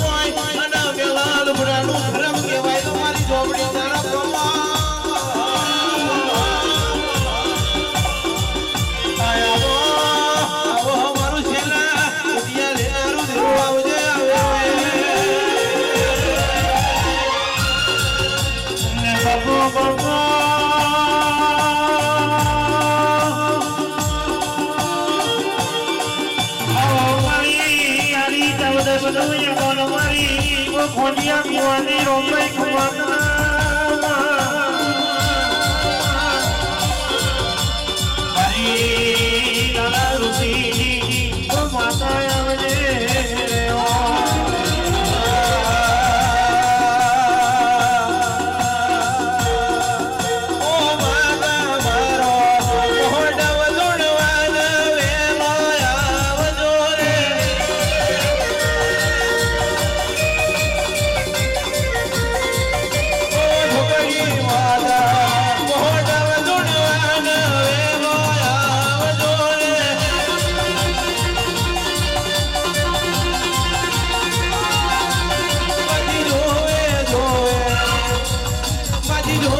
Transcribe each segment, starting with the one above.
one.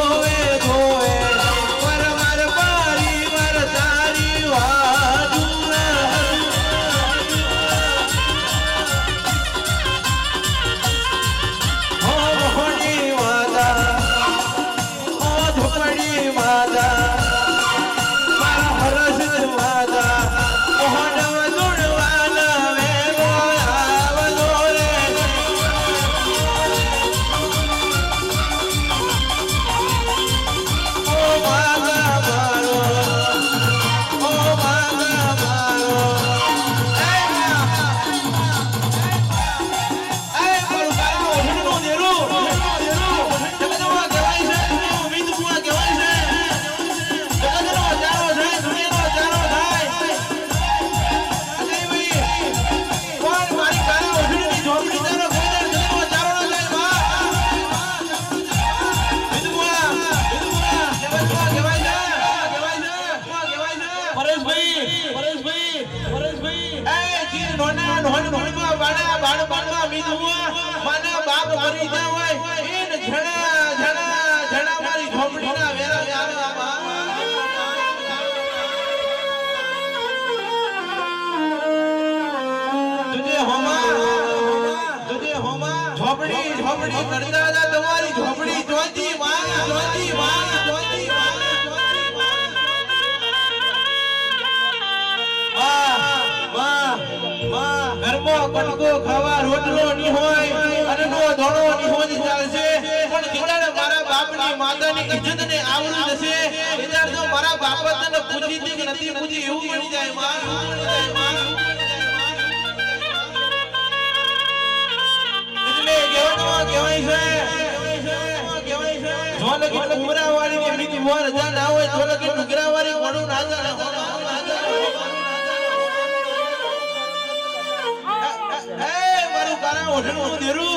Oh. બાળમાં મીધું માના બાપ મરી જા હોય. ઈન ઝણા ઝણા ઝણા મારી ઝોપડીના વેરા આવે તુજે હોમા તુજે હોમા. ઝોપડી ઝોપડી કરતા તમારી ઝોપડી જોતી ઘરમાં કટકો ખાવા રોટલો ની હોય અને નો ધોળો ની હોય ચાલશે પણ જેદાડે મારા બાપની માતાની ઇજ્જત ને આવડું જશે એદાડ તો મારા બાપ તને પૂછી કે નથી પૂછી એવું બની જાય માં. એટલે કહેવાનું કહેવાય છે, જો લગી ઉમરા વાળી ની બીજી મોર જા ના હોય લગી ડુગરા વાળી વડું ના 大我是陆卓